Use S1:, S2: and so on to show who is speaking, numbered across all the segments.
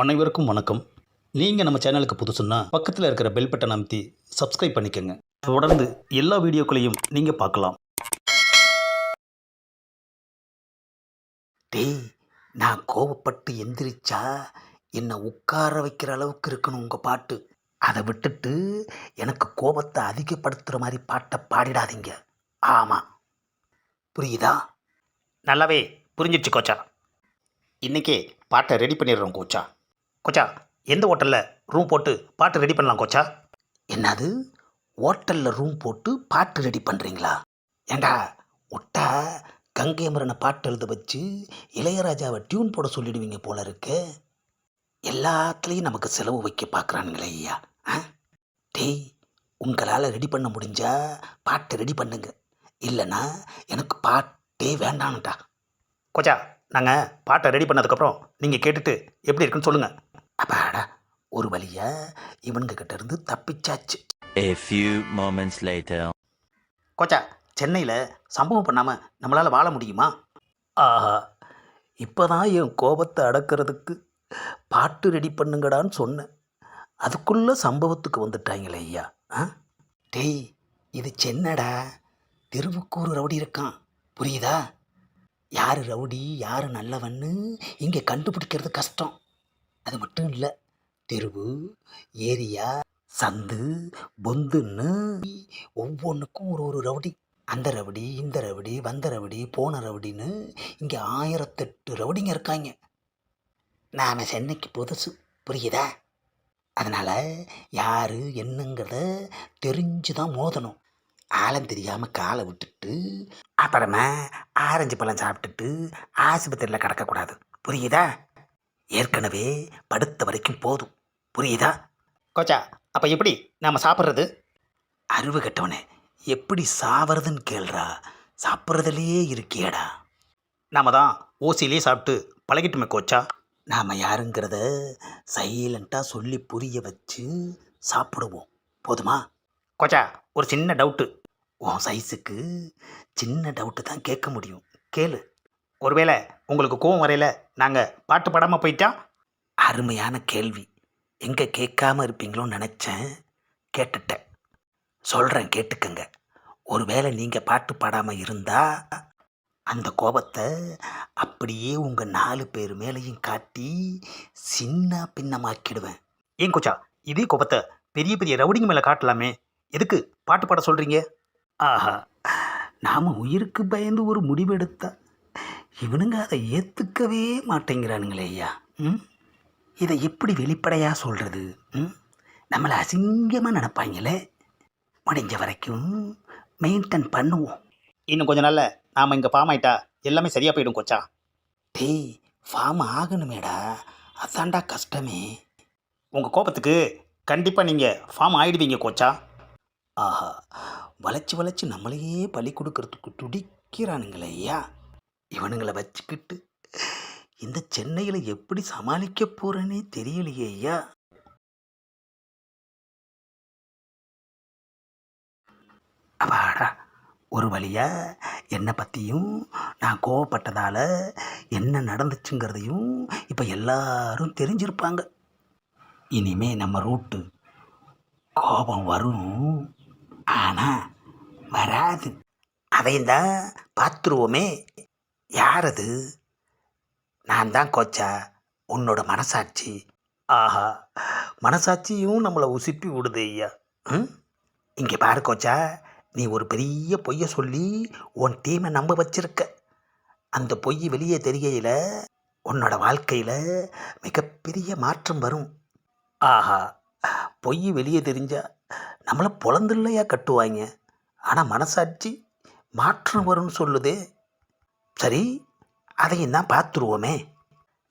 S1: அனைவருக்கும் வணக்கம். நீங்கள் நம்ம சேனலுக்கு புதுசுன்னா பக்கத்தில் இருக்கிற பெல் பட்டன் அமைத்தி சப்ஸ்கிரைப் பண்ணிக்கோங்க. தொடர்ந்து எல்லா வீடியோக்களையும் நீங்கள் பார்க்கலாம்.
S2: டேய் நான் கோவப்பட்டு எந்திரிச்சா என்னை உட்கார வைக்கிற அளவுக்கு இருக்கணும் உங்கள் பாட்டு. அதை விட்டுட்டு எனக்கு கோபத்தை அதிகப்படுத்துகிற மாதிரி பாட்டை பாடிடாதீங்க. ஆமாம் புரியுதா?
S1: நல்லாவே புரிஞ்சிடுச்சு கோச்சா. இன்றைக்கே பாட்டை ரெடி பண்ணிடுறோம் கோச்சா. கொச்சா எந்த ஹோட்டலில் ரூம் போட்டு பாட்டு ரெடி பண்ணலாம் கொச்சா?
S2: என்னது? ஹோட்டலில் ரூம் போட்டு பாட்டு ரெடி பண்ணுறீங்களா ஏண்டா ஒட்டா கங்கை மரனை பாட்டு எழுத வச்சு இளையராஜாவை டியூன் போட சொல்லிடுவீங்க போல இருக்கு. எல்லாத்துலேயும் நமக்கு செலவு வைக்க பார்க்குறானுங்களே ஐயா. ஆ? டேய் உங்களால் ரெடி பண்ண முடிஞ்சா பாட்டு ரெடி பண்ணுங்க. இல்லைன்னா எனக்கு பாட்டே வேண்டாம்டா.
S1: கொச்சா நாங்கள் பாட்டை ரெடி பண்ணதுக்கப்புறம் நீங்கள் கேட்டுட்டு எப்படி இருக்குன்னு சொல்லுங்கள்
S2: அப்பாடா ஒரு வழியா இவனுங்க கிட்ட இருந்து தப்பிச்சாச்சு.
S3: A few moments later.
S1: கோச்சா சென்னையில் சம்பவம் பண்ணாமல் நம்மளால் வாழ முடியுமா?
S2: ஆஹா இப்போதான் என் கோபத்தை அடக்கிறதுக்கு பாட்டு ரெடி பண்ணுங்கடான்னு சொன்னேன். அதுக்குள்ள சம்பவத்துக்கு வந்துட்டாங்களே ஐயா. ஆ? டேய் இது சென்னடா. தெருவுக்கு ஒரு ரவுடி இருக்கான். புரியுதா? யார் ரவுடி யார் நல்லவன்னு இங்கே கண்டுபிடிக்கிறது கஷ்டம். அது மட்டும் இல்லை தெருவு ஏரியா சந்து பொந்துன்னு ஒவ்வொன்றுக்கும் ஒரு ஒரு ரவுடி. அந்த ரவுடி இந்த ரவுடி வந்த ரவுடி போன ரவுடின்னு இங்கே ஆயிரத்தெட்டு ரவுடிங்க இருக்காங்க. நாம் சென்னைக்கு புதுசு புரியுதா? அதனால் யார் என்னங்கிறத தெரிஞ்சு தான் மோதணும். ஆழம் தெரியாமல் காலை விட்டுட்டு அப்புறமா ஆரஞ்சு பழம் சாப்பிட்டுட்டு ஆஸ்பத்திரியில் கிடக்கக்கூடாது. புரியுதா? ஏற்கனவே படுத்த வரைக்கும் போதும். புரியுதா?
S1: கோச்சா அப்போ எப்படி? நாம் சாப்பிட்றது?
S2: அறிவு கெட்டவனே எப்படி சாவறதுன்னு கேள்றா. சாப்பிட்றதுலையே இருக்கியேடா.
S1: நாம தான் ஓசியிலே சாப்பிட்டு பழகிட்டுமே கோச்சா.
S2: நாம் யாருங்கிறத சைலண்ட்டாக சொல்லி புரிய வச்சு சாப்பிடுவோம். போதுமா?
S1: கோச்சா ஒரு சின்ன டவுட்டு.
S2: உன் சைஸுக்கு சின்ன டவுட்டு தான் கேட்க முடியும். கேளு.
S1: ஒருவேளை உங்களுக்கு கோவம் வரையில நாங்கள் பாட்டு பாடாமல் போயிட்டா?
S2: அருமையான கேள்வி. எங்கே கேட்காம இருப்பீங்களோன்னு நினச்சேன். கேட்டுட்டேன். சொல்கிறேன் கேட்டுக்கங்க. ஒருவேளை நீங்கள் பாட்டு பாடாமல் இருந்தால் அந்த கோபத்தை அப்படியே உங்கள் நாலு பேர் மேலேயும் காட்டி சின்ன பின்னமாக்கிடுவேன்.
S1: ஏன் கொச்சா? இதே கோபத்தை பெரிய பெரிய ரவுடிங்க மேலே காட்டலாமே. எதுக்கு பாட்டு பாட சொல்கிறீங்க
S2: ஆஹா. நாம் உயிருக்கு பயந்து ஒரு முடிவெடுத்தா இவனுங்க அதை ஏற்றுக்கவே மாட்டேங்கிறானுங்களே ஐயா. ம்? இதை எப்படி வெளிப்படையாக சொல்கிறது ம்? நம்மளை அசிங்கமாக நினப்பாங்களே? முடிஞ்ச வரைக்கும் மெயின்டைன் பண்ணுவோம்.
S1: இன்னும் கொஞ்ச நாள்ல நாம் இங்கே ஃபார்ம் ஆயிட்டா எல்லாமே சரியாக போயிடும் கோச்சா.
S2: டேய் ஃபார்ம் ஆகணுமேடா. அதான்டா கஷ்டமே.
S1: உங்கள் கோபத்துக்கு கண்டிப்பாக நீங்கள் ஃபார்ம் ஆயிடுவீங்க கோச்சா.
S2: ஆஹா. வளைச்சி வளைச்சு நம்மளையே பலி கொடுக்கறதுக்கு துடிக்கிறானுங்களே ஐயா. இவனுங்களை வச்சுக்கிட்டு இந்த சென்னையில் எப்படி சமாளிக்க போகிறேன்னே தெரியலையே ஐயா. அப்பாடா ஒரு வழியா என்னை பற்றியும் நான் கோவப்பட்டதால் என்ன நடந்துச்சுங்கிறதையும் இப்போ எல்லாரும் தெரிஞ்சிருப்பாங்க. இனிமே நம்ம ரூட்டு கோபம் வரும். ஆனால் வராது. அதையும் பார்த்துருவோமே. யார் அது நான் தான் கோச்சா. உன்னோட மனசாட்சி. ஆஹா. மனசாட்சியும் நம்மளை உசுப்பி விடுது ஐயா. ம்? இங்கே பாரு கோச்சா. நீ ஒரு பெரிய பொய்யை சொல்லி உன் டீமை நம்ப வச்சிருக்க. அந்த பொய் வெளியே தெரியல உன்னோட வாழ்க்கையில் மிகப்பெரிய மாற்றம் வரும். ஆஹா. பொய் வெளியே தெரிஞ்சா நம்மளை பொழந்தில்லையா கட்டுவாங்க ஆனால் மனசாட்சி மாற்றம் வரும்னு சொல்லுதே. சரி அதையும் தான் பார்த்துருவோமே.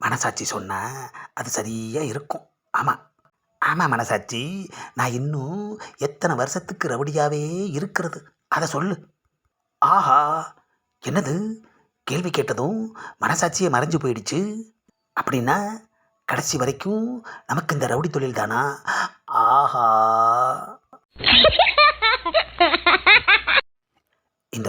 S2: மனசாட்சி சொன்னால் அது சரியாக இருக்கும். ஆமாம் ஆமாம் மனசாட்சி நான் இன்னும் எத்தனை வருஷத்துக்கு ரவுடியாகவே இருக்கிறது? அதை சொல்லு. ஆஹா என்னது? கேள்வி கேட்டதும் மனசாட்சியே மறைஞ்சு போயிடுச்சு. அப்படின்னா கடைசி வரைக்கும் நமக்கு இந்த ரவுடி தொழில் தானா ஆஹா இந்த